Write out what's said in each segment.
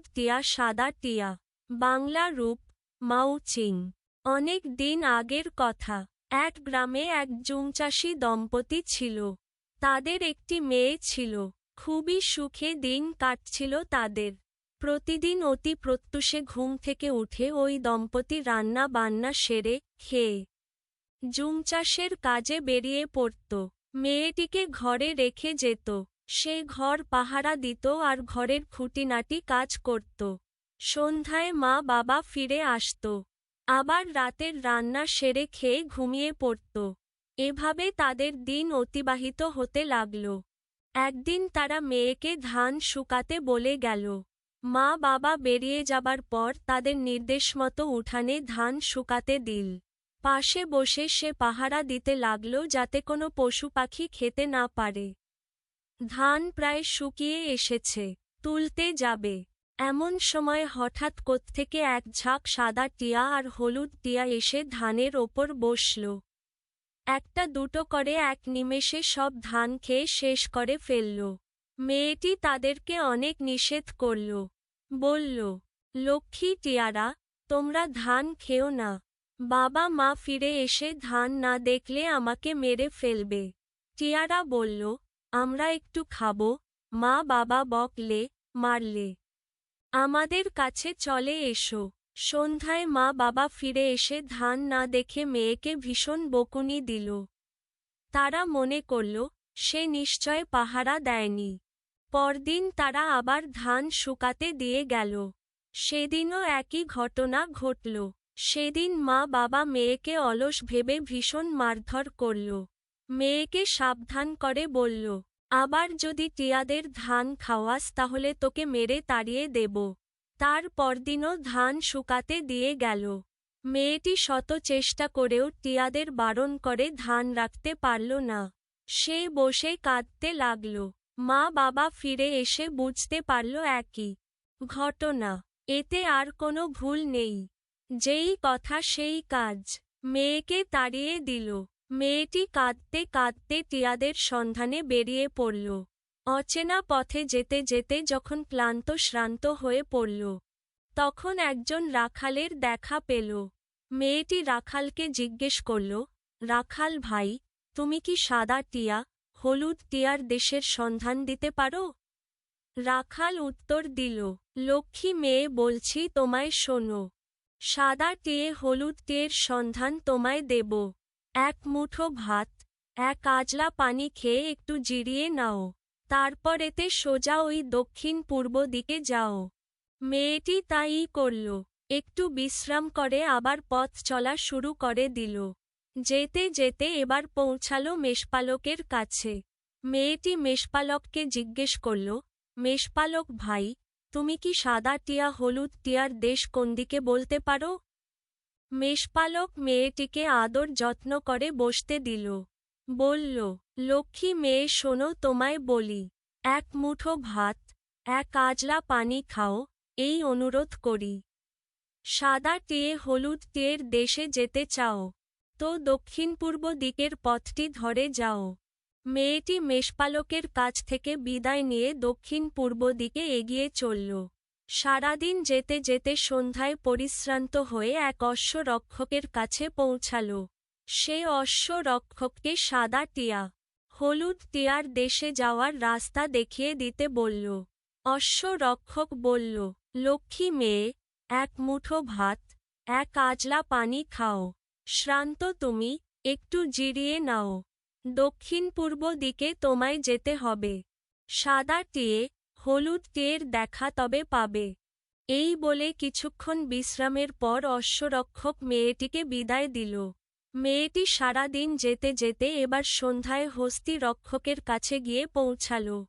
হলুদ টিয়া, সাদা টিয়া। বাংলা রূপ মাউচিং অনেক দিন আগের কথা। এক গ্রামে এক জুমচাষী দম্পতি ছিল। তাদের একটি মেয়ে ছিল। খুবই সুখে দিন কাটছিল তাদের। প্রতিদিন অতি প্রত্যুষে ঘুম থেকে উঠে ওই দম্পতি রান্না বান্না সেরে খেয়ে জুমচাষের কাজে বেরিয়ে পড়ত। মেয়েটিকে ঘরে রেখে যেত। সে ঘর পাহারা দিত আর ঘরের খুঁটিনাটি কাজ করত। সন্ধ্যায় মা বাবা ফিরে আসত। আবার রাতের রান্না সেরে খেয়ে ঘুমিয়ে পড়ত। এভাবে তাদের দিন অতিবাহিত হতে লাগল। একদিন তারা মেয়েকে ধান শুকাতে বলে গেল। মা বাবা বেরিয়ে যাবার পর তাদের নির্দেশমতো উঠানে ধান শুকাতে দিল। পাশে বসে সে পাহারা দিতে লাগল যাতে কোনো পশু পাখি খেতে না পারে। ধান প্রায় শুকিয়ে এসেছে, তুলতে যাবে। এমন সময় হঠাৎ কোত্থেকে এক ঝাঁক সাদা টিয়া আর হলুদ টিয়া এসে ধানের ওপর বসল। একটা দুটো করে এক নিমেষে সব ধান খেয়ে শেষ করে ফেলল। মেয়েটি তাদেরকে অনেক নিষেধ করল। বলল, লক্ষ্মী টিয়ারা, তোমরা ধান খেও না। বাবা মা ফিরে এসে ধান না দেখলে আমাকে মেরে ফেলবে। টিয়ারা বলল আমরা একটু খাব, মা বাবা বকলে, মারলে। আমাদের কাছে চলে এসো। সন্ধ্যায় মা বাবা ফিরে এসে ধান না দেখে মেয়েকে ভীষণ বকুনি দিল। তারা মনে করল, সে নিশ্চয় পাহারা দেয়নি। পরদিন তারা আবার ধান শুকাতে দিয়ে গেল। সেদিনও একই ঘটনা ঘটল। সেদিন মা বাবা মেয়েকে অলস ভেবে ভীষণ মারধর করল। মেয়েকে সাবধান করে বলল, আবার যদি টিয়াদের ধান খাওয়াস তাহলে তোকে মেরে তাড়িয়ে দেব। তার পরদিনও ধান শুকাতে দিয়ে গেল মেয়েটি শত চেষ্টা করেও টিয়াদের বারণ করে ধান রাখতে পারল না। সে বসে কাঁদতে লাগল। মা বাবা ফিরে এসে বুঝতে পারল একই ঘটনা। এতে আর কোনো ভুল নেই। যেই কথা সেই কাজ। মেয়েকে তাড়িয়ে দিল। মেয়েটি কাঁদতে কাঁদতে টিয়াদের সন্ধানে বেরিয়ে পড়ল। অচেনা পথে যেতে যেতে যখন ক্লান্ত শ্রান্ত হয়ে পড়ল, তখন একজন রাখালের দেখা পেল। মেয়েটি রাখালকে জিজ্ঞেস করল, রাখাল ভাই, তুমি কি সাদা টিয়া, হলুদ টিয়ার দেশের সন্ধান দিতে পারো? রাখাল উত্তর দিল, লক্ষ্মী মেয়ে, বলছি তোমায় শোনো। সাদা টিয়ে হলুদ টিয়ের সন্ধান তোমায় দেব। এক মুঠো ভাত, এক আজলা পানি খেয়ে একটু জিরিয়ে নাও। তারপর এতে সোজা ওই দক্ষিণ পূর্ব দিকে যাও। মেয়েটি তাই করল। একটু বিশ্রাম করে আবার পথ চলা শুরু করে দিল। যেতে যেতে এবার পৌঁছালো মেষপালকের কাছে। মেয়েটি মেষপালককে জিজ্ঞেস করল, মেষপালক ভাই, তুমি কি সাদা টিয়া, হলুদ টিয়ার দেশ কোন দিকে বলতে পারো? মেষপালক মেয়েটিকে আদর যত্ন করে বসতে দিল। বলল, লক্ষ্মী মেয়ে, শোনো, তোমায় বলি। এক মুঠো ভাত, এক আজলা পানি খাও, এই অনুরোধ করি। সাদা টিয়ে হলুদ টিয়ের দেশে যেতে চাও, তো দক্ষিণ পূর্ব দিকের পথটি ধরে যাও। মেয়েটি মেষপালকের কাছ থেকে বিদায় নিয়ে দক্ষিণ পূর্ব দিকে এগিয়ে চলল। সারাদিন যেতে যেতে সন্ধ্যায় পরিশ্রান্ত হয়ে এক অশ্ব রক্ষকের কাছে পৌঁছাল। সে অশ্ব রক্ষককে সাদা টিয়া, হলুদ টিয়ার দেশে যাওয়ার রাস্তা দেখিয়ে দিতে বলল। অশ্ব রক্ষক বলল, লক্ষ্মী মেয়ে, এক মুঠো ভাত, এক আজলা পানি খাও। শ্রান্ত তুমি, একটু জিরিয়ে নাও। দক্ষিণ পূর্ব দিকে তোমায় যেতে হবে। সাদা টিয়ে হলুদ টিয়ের দেখা তবে পাবে। এই বলে কিছুক্ষণ বিশ্রামের পর অশ্বরক্ষক মেয়েটিকে বিদায় দিল। মেয়েটি সারাদিন যেতে যেতে এবার সন্ধ্যায় হস্তি রক্ষকের কাছে গিয়ে পৌঁছাল।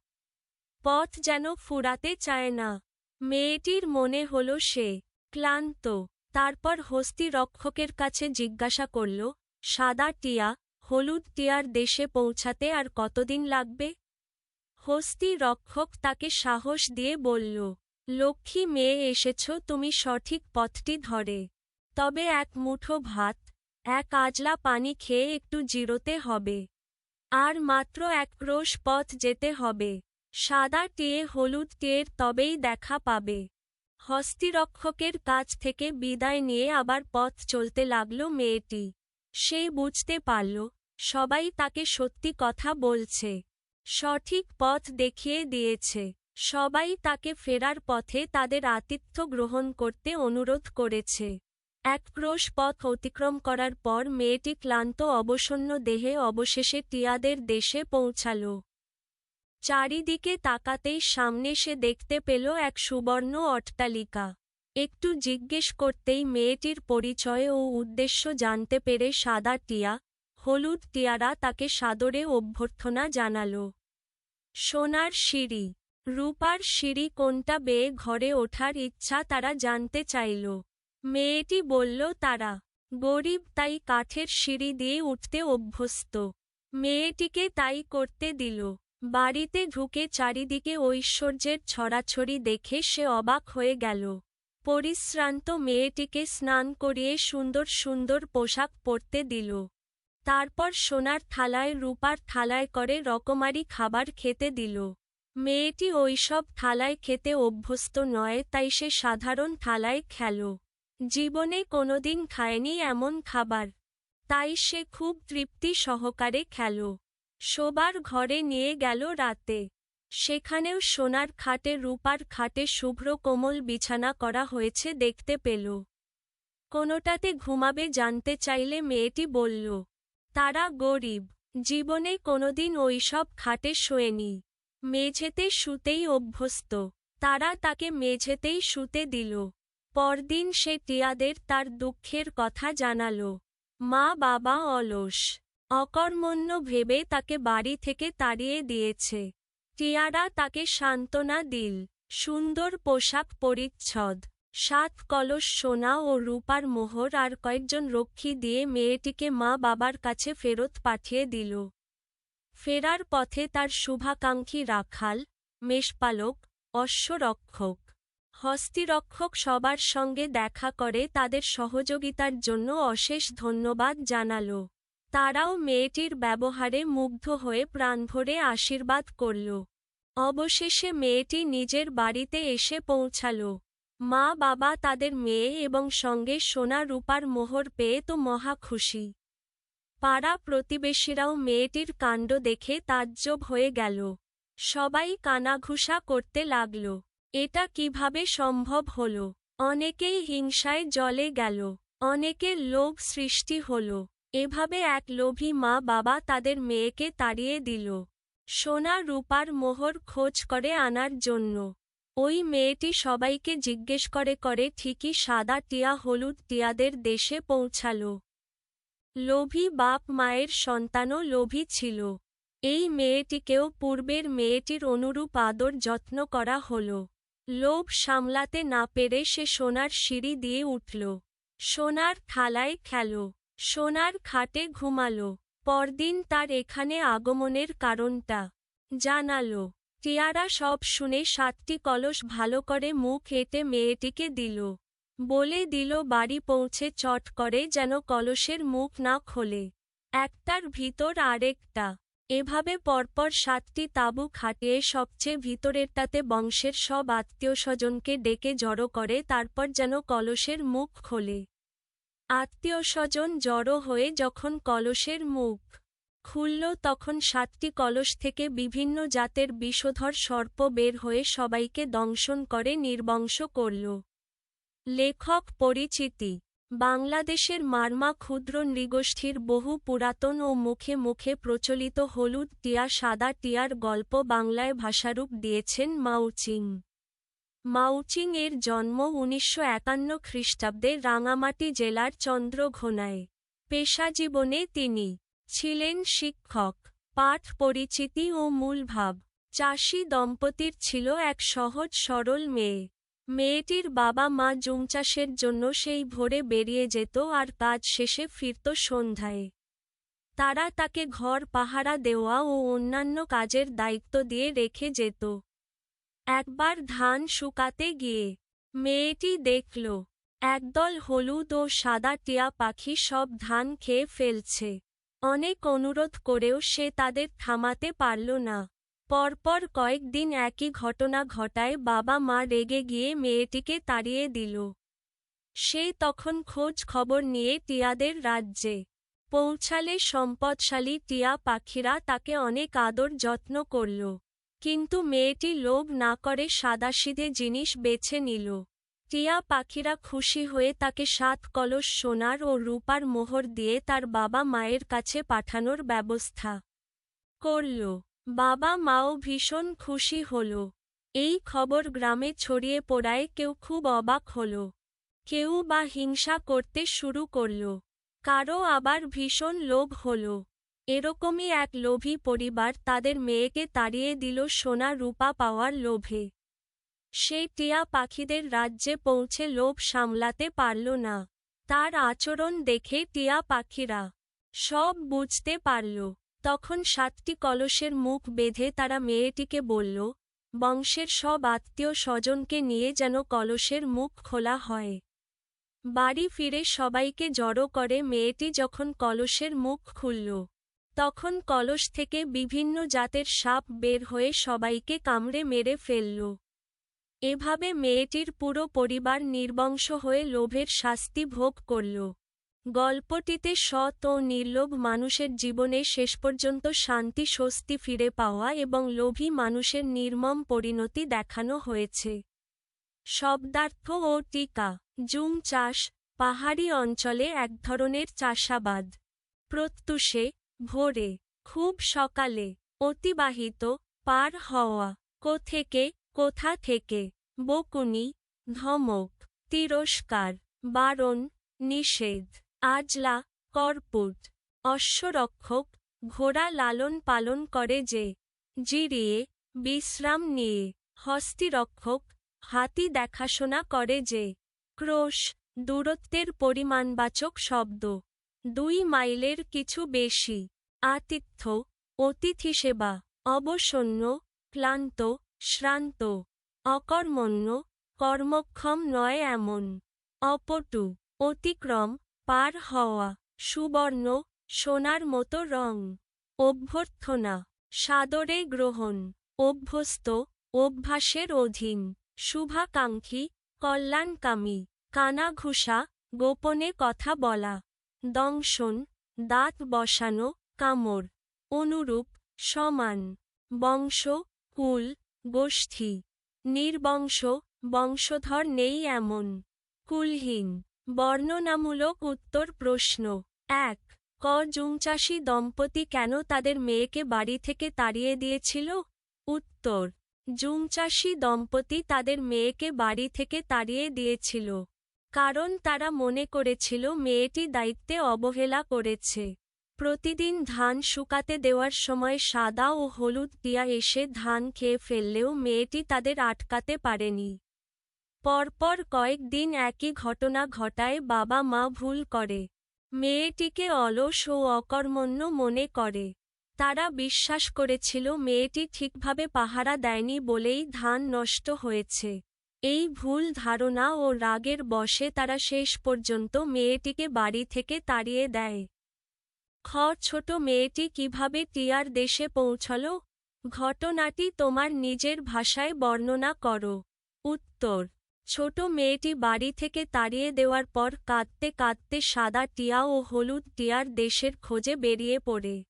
পথ যেন ফুরাতে চায় না। মেয়েটির মনে হল সে ক্লান্ত। তারপর হস্তি রক্ষকের কাছে জিজ্ঞাসা করল, সাদা টিয়া, হলুদ টিয়ার দেশে পৌঁছাতে আর কতদিন লাগবে? হস্তি রক্ষক তাকে সাহস দিয়ে বলল, লক্ষ্মী মেয়ে এসেছ, তুমি সঠিক পথটি ধরে। তবে এক মুঠো ভাত, এক আজলা পানি খেয়ে একটু জিরোতে হবে। আর মাত্র এক ক্রোশ পথ যেতে হবে। সাদা টিয়ে হলুদ টিয়ের তবেই দেখা পাবে হস্তিরক্ষকের কাছ থেকে বিদায় নিয়ে আবার পথ চলতে লাগল মেয়েটি। সে বুঝতে পারল, সবাই তাকে সত্যি কথা বলছে। সঠিক পথ দেখিয়ে দিয়েছে। সবাই তাকে ফেরার পথে তাদের আতিথ্য গ্রহণ করতে অনুরোধ করেছে। এক ক্রোশ পথ অতিক্রম করার পর মেয়েটি ক্লান্ত অবসন্ন দেহে অবশেষে টিয়াদের দেশে পৌঁছাল। চারিদিকে তাকাতেই সামনে সে দেখতে পেল এক সুবর্ণ অট্টালিকা। একটু জিজ্ঞেস করতেই মেয়েটির পরিচয় ও উদ্দেশ্য জানতে পেরে সাদা টিয়া হলুদ টিয়ারা তাকে সাদরে অভ্যর্থনা জানাল। সোনার সিঁড়ি, রূপার সিঁড়ি কোনটা বেয়ে ঘরে ওঠার ইচ্ছা তারা জানতে চাইল। মেয়েটি বলল, তারা, গরিব তাই কাঠের সিঁড়ি দিয়ে উঠতে অভ্যস্ত। মেয়েটিকে তাই করতে দিল। বাড়িতে ঢুকে চারিদিকে ঐশ্বর্যের ছড়াছড়ি দেখে সে অবাক হয়ে গেল। পরিশ্রান্ত মেয়েটিকে স্নান করিয়ে সুন্দর সুন্দর পোশাক পরতে দিল। তারপর সোনার থালায়, রূপার থালায় করে রকমারি খাবার খেতে দিল। মেয়েটি ওইসব থালায় খেতে অভ্যস্ত নয়, তাই সে সাধারণ থালায় খেল। জীবনে কোনোদিন খায়নি এমন খাবার। তাই সে খুব তৃপ্তি সহকারে খেল। শোবার ঘরে নিয়ে গেল রাতে। সেখানেও সোনার খাটে, রূপার খাটে শুভ্র কোমল বিছানা করা হয়েছে দেখতে পেল। কোনোটাতে ঘুমাবে জানতে চাইলে মেয়েটি বলল তারা গরিব, জীবনে কোনোদিন ওইসব খাটে শোয়েনি। মেঝেতে শুতেই অভ্যস্ত, তারা তাকে মেঝেতেই শুতে দিল। পরদিন সে টিয়াদের তার দুঃখের কথা জানাল। মা বাবা অলস, অকর্মণ্য ভেবে তাকে বাড়ি থেকে তাড়িয়ে দিয়েছে। টিয়ারা তাকে সান্ত্বনা দিল, সুন্দর পোশাক পরিচ্ছদ সাত কলস সোনা ও রূপার মোহর আর কয়েকজন রক্ষী দিয়ে মেয়েটিকে মা বাবার কাছে ফেরত পাঠিয়ে দিল। ফেরার পথে তার শুভাকাঙ্ক্ষী রাখাল, মেষপালক, অশ্বরক্ষক, হস্তিরক্ষক সবার সঙ্গে দেখা করে তাদের সহযোগিতার জন্য অশেষ ধন্যবাদ জানাল। তারাও মেয়েটির ব্যবহারে মুগ্ধ হয়ে প্রাণভরে আশীর্বাদ করল। অবশেষে মেয়েটি নিজের বাড়িতে এসে পৌঁছাল। মা, বাবা তাদের মেয়ে এবং সঙ্গে সোনা রূপার মোহর পেয়ে তো মহা খুশি। পাড়া প্রতিবেশীরাও মেয়েটির কাণ্ড দেখে তাজ্জব হয়ে গেল। সবাই কানাঘুষা করতে লাগল। এটা কীভাবে সম্ভব হল? অনেকেই হিংসায় জলে গেল। অনেকের লোভ সৃষ্টি হল। এভাবে এক লোভী মা, বাবা তাদের মেয়েকে তাড়িয়ে দিল। সোনা রূপার মোহর খোঁজ করে আনার জন্য। ওই মেয়েটি সবাইকে জিজ্ঞেস করে করে ঠিকই সাদা টিয়া, হলুদ টিয়াদের দেশে পৌঁছাল। লোভী বাপ মায়ের সন্তানও লোভী ছিল। এই মেয়েটিকেও পূর্বের মেয়েটির অনুরূপ আদর যত্ন করা হল। লোভ সামলাতে না পেরে সে সোনার সিঁড়ি দিয়ে উঠল। সোনার থালায় খেল। সোনার খাটে ঘুমালো। পরদিন তার এখানে আগমনের কারণটা জানালো। টিয়ারা সব শুনে সাতটি কলস ভালো করে মুখ এঁটে মেয়েটিকে দিল। বলে দিল, বাড়ি পৌঁছে চট করে যেন কলসের মুখ না খোলে। একটার ভিতর আরেকটা। এভাবে পরপর সাতটি তাঁবু খাটিয়ে সবচেয়ে ভিতরেরটাতে বংশের সব আত্মীয় স্বজনকে ডেকে জড়ো করে তারপর যেন কলসের মুখ খোলে। আত্মীয় স্বজন জড়ো হয়ে যখন কলসের মুখ খুলল তখন সাতটি কলস থেকে বিভিন্ন জাতের বিষধর সর্প বের হয়ে সবাইকে দংশন করে নির্বংশ করল। লেখক পরিচিতি। বাংলাদেশের মারমা ক্ষুদ্র নৃগোষ্ঠীর বহু পুরাতন ও মুখে মুখে প্রচলিত হলুদ টিয়া, সাদা টিয়ার গল্প বাংলায় ভাষারূপ দিয়েছেন মাউচিং মাউচিং এর জন্ম উনিশশো একান্ন খ্রিস্টাব্দে রাঙামাটি জেলার চন্দ্রঘোনায়। পেশাজীবনে তিনি ছিলেন শিক্ষক, পাঠ পরিচিতি ও মূলভাব চাষি দম্পতির ছিল এক সহজ সরল মেয়ে। মেয়েটির বাবা মা জুম চাষের জন্য সেই ভোরে বেরিয়ে যেত আর কাজ শেষে ফিরত সন্ধ্যায়। তারা তাকে ঘর, পাহারা দেওয়া ও অন্যান্য কাজের দায়িত্ব দিয়ে রেখে যেত। একবার ধান শুকাতে গিয়ে মেয়েটি দেখল, একদল হলুদ ও সাদা টিয়া পাখি সব ধান খেয়ে ফেলছে। অনেক অনুরোধ করেও সে তাদের থামাতে পারল না। পরপর কয়েকদিন একই ঘটনা ঘটায় বাবা মা রেগে গিয়ে মেয়েটিকে তাড়িয়ে দিল। সে তখন খোঁজ খবর নিয়ে টিয়াদের রাজ্যে পৌঁছালে সম্পদশালী টিয়া পাখিরা তাকে অনেক আদর যত্ন করল। কিন্তু মেয়েটি লোভ না করে সাদাসিধে জিনিস বেছে নিল। টিয়া পাখিরা খুশি হয়ে তাকে সাত কলস সোনার ও রূপার মোহর দিয়ে তার বাবা মায়ের কাছে পাঠানোর ব্যবস্থা করল। বাবা মাও ভীষণ খুশি হল। এই খবর গ্রামে ছড়িয়ে পড়ায় কেউ খুব অবাক হল। কেউ বা হিংসা করতে শুরু করল। কারও আবার ভীষণ লোভ হল। এরকমই এক লোভী পরিবার তাদের মেয়েকে তাড়িয়ে দিল সোনা রূপা পাওয়ার লোভে। সে টিয়া পাখিদের রাজ্যে পৌঁছে লোভ সামলাতে পারল না। তার আচরণ দেখে টিয়া পাখিরা সব বুঝতে পারল। তখন সাতটি কলসের মুখ বেঁধে তারা মেয়েটিকে বলল, বংশের সব আত্মীয় স্বজনকে নিয়ে যেন কলসের মুখ খোলা হয়। বাড়ি ফিরে সবাইকে জড়ো করে মেয়েটি যখন কলসের মুখ খুলল, তখন কলস থেকে বিভিন্ন জাতের সাপ বের হয়ে সবাইকে কামড়ে মেরে ফেলল। এভাবে মেয়েটির পুরো পরিবার নির্বংশ হয়ে লোভের শাস্তি ভোগ করল। গল্পটিতে সৎ ও নির্লোভ মানুষের জীবনে শেষ পর্যন্ত শান্তি স্বস্তি ফিরে পাওয়া এবং লোভী মানুষের নির্মম পরিণতি দেখানো হয়েছে। শব্দার্থ ও টিকা, জুম চাষ, পাহাড়ি অঞ্চলে এক ধরনের চাষাবাদ। প্রত্যুষে, ভোরে, খুব সকালে, অতিবাহিত, পার হওয়া, কোথেকে কোথা থেকে? বকুনি, ধমক, তিরস্কার, বারণ, নিষেধ, আজলা করপুট অশ্বরক্ষক, ঘোড়া লালন পালন করে যে, জিরিয়ে, বিশ্রাম নিয়ে, হস্তিরক্ষক, হাতি দেখাশোনা করে যে, ক্রোশ, দূরত্বের পরিমাণবাচক শব্দ, দুই মাইলের কিছু বেশি, আতিথ্য, অতিথি সেবা, অবসন্ন, ক্লান্ত শ্রান্ত, অকর্মণ্য, কর্মক্ষম নয় এমন। অপটু, অতিক্রম, পার হওয়া, সুবর্ণ, সোনার মতো রং। অভ্যর্থনা, সাদরে গ্রহণ, অভ্যস্ত, অভ্যাসের অধীন। শুভাকাঙ্ক্ষী, কল্যাণকামী, কানাঘুষা, গোপনে কথা বলা। দংশন, দাঁত বসানো, কামড়। অনুরূপ, সমান। বংশ, কুল গোষ্ঠী। নির্বংশ, বংশধর নেই এমন। কুলহীন, বর্ণনামূলক উত্তর প্রশ্ন। এক, ক, জুমচাষী দম্পতি কেন তাদের মেয়েকে বাড়ি থেকে তাড়িয়ে দিয়েছিল? উত্তর, জুমচাষী দম্পতি তাদের মেয়েকে বাড়ি থেকে তাড়িয়ে দিয়েছিল। কারণ তারা মনে করেছিল মেয়েটি দায়িত্বে অবহেলা করেছে। প্রতিদিন ধান শুকাতে দেওয়ার সময় সাদা ও হলুদ টিয়া এসে ধান খেয়ে ফেললেও মেয়েটি তাদের আটকাতে পারেনি। পরপর কয়েকদিন একই ঘটনা ঘটায় বাবা মা ভুল করে। মেয়েটিকে অলস ও অকর্মণ্য মনে করে। তারা বিশ্বাস করেছিল মেয়েটি ঠিকভাবে পাহারা দেয়নি বলেই ধান নষ্ট হয়েছে। এই ভুল ধারণা ও রাগের বশে তারা শেষ পর্যন্ত মেয়েটিকে বাড়ি থেকে তাড়িয়ে দেয়। খ, ছোট মেয়েটি কীভাবে টিয়ার দেশে পৌঁছল? ঘটনাটি তোমার নিজের ভাষায় বর্ণনা করো। উত্তর, ছোট মেয়েটি বাড়ি থেকে তাড়িয়ে দেওয়ার পর কাঁদতে কাঁদতে সাদা টিয়া ও হলুদ টিয়ার দেশের খোঁজে বেরিয়ে পড়ে।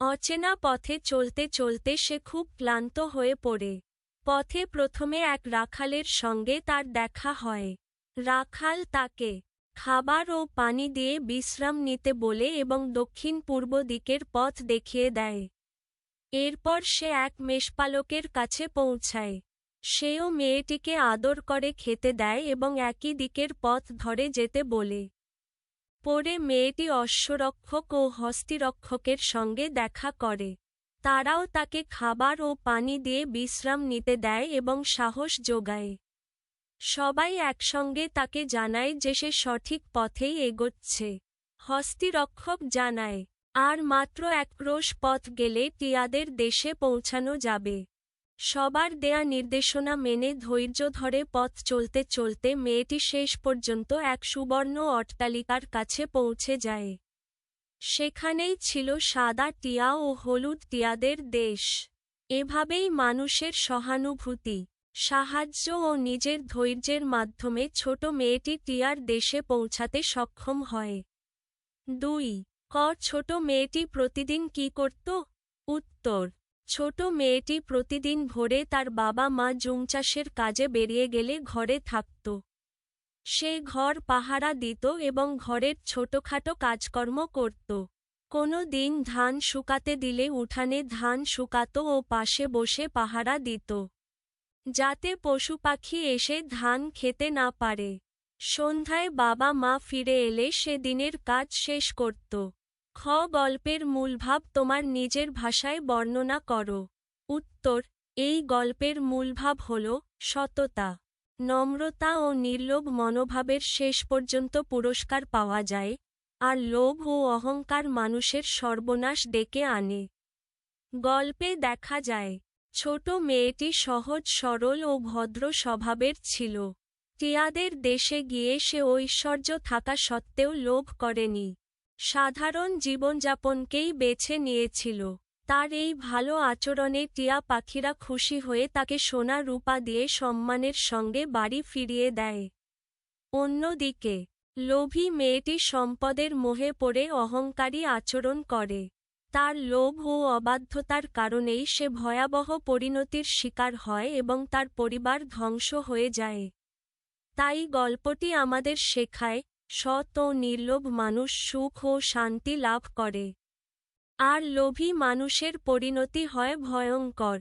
অচেনা পথে চলতে চলতে সে খুব ক্লান্ত হয়ে পড়ে। পথে প্রথমে এক রাখালের সঙ্গে তার দেখা হয়। রাখাল তাকে খাবার ও পানি দিয়ে বিশ্রাম নিতে বলে এবং দক্ষিণ পূর্ব দিকের পথ দেখিয়ে দেয়। এরপর সে এক মেষপালকের কাছে পৌঁছায়। সেও মেয়েটিকে আদর করে খেতে দেয় এবং একই দিকের পথ ধরে যেতে বলে। পরে মেয়েটি অশ্বরক্ষক ও হস্তিরক্ষকের সঙ্গে দেখা করে। তারাও তাকে খাবার ও পানি দিয়ে বিশ্রাম নিতে দেয় এবং সাহস যোগায়। সবাই একসঙ্গে তাকে জানায় যে সে সঠিক পথেই এগোচ্ছে। হস্তিরক্ষক জানায়, আর মাত্র এক ক্রোশ পথ গেলে টিয়াদের দেশে পৌঁছানো যাবে। সবার দেয়া নির্দেশনা মেনে ধৈর্য ধরে পথ চলতে চলতে মেয়েটি শেষ পর্যন্ত এক সুবর্ণ অট্টালিকার কাছে পৌঁছে যায়। সেখানেই ছিল সাদা টিয়া ও হলুদ টিয়াদের দেশ। এভাবেই মানুষের সহানুভূতি। সাহায্য ও নিজের ধৈর্যের মাধ্যমে ছোট মেয়েটি টিয়ার দেশে পৌঁছাতে সক্ষম হয়। দুই ক ছোট মেয়েটি প্রতিদিন কি করত? উত্তর, ছোট মেয়েটি প্রতিদিন ভোরে তার বাবা মা জুম চাষের কাজে বেরিয়ে গেলে ঘরে থাকত। সে ঘর পাহারা দিত এবং ঘরের ছোটখাটো কাজকর্ম করত। কোনো দিন ধান শুকাতে দিলে উঠানে ধান শুকাত ও পাশে বসে পাহারা দিত। যাতে পশু পাখি এসে ধান খেতে না পারে। সন্ধ্যায় বাবা মা ফিরে এলে সে দিনের কাজ শেষ করত। খ গল্পের মূলভাব তোমার নিজের ভাষায় বর্ণনা করো। উত্তর, এই গল্পের মূলভাব হল সততা। নম্রতা ও নির্লোভ মনোভাবের শেষ পর্যন্ত পুরস্কার পাওয়া যায়, আর লোভ ও অহংকার মানুষের সর্বনাশ ডেকে আনে। গল্পে দেখা যায় ছোট মেয়েটি সহজ, সরল ও ভদ্র স্বভাবের ছিল। টিয়াদের দেশে গিয়ে সে ঐশ্বর্য থাকা সত্ত্বেও লোভ করেনি। সাধারণ জীবনযাপনকেই বেছে নিয়েছিল। তার এই ভালো আচরণে টিয়া পাখিরা খুশি হয়ে তাকে সোনা রূপা দিয়ে সম্মানের সঙ্গে বাড়ি ফিরিয়ে দেয়। অন্যদিকে, লোভী মেয়েটি সম্পদের মোহে পড়ে অহংকারী আচরণ করে। তার লোভ ও অবাধ্যতার কারণেই সে ভয়াবহ পরিণতির শিকার হয় এবং তার পরিবার ধ্বংস হয়ে যায়। তাই গল্পটি আমাদের শেখায়, সৎ ও নির্লোভ মানুষ সুখ ও শান্তি লাভ করে। আর লোভী মানুষের পরিণতি হয় ভয়ঙ্কর।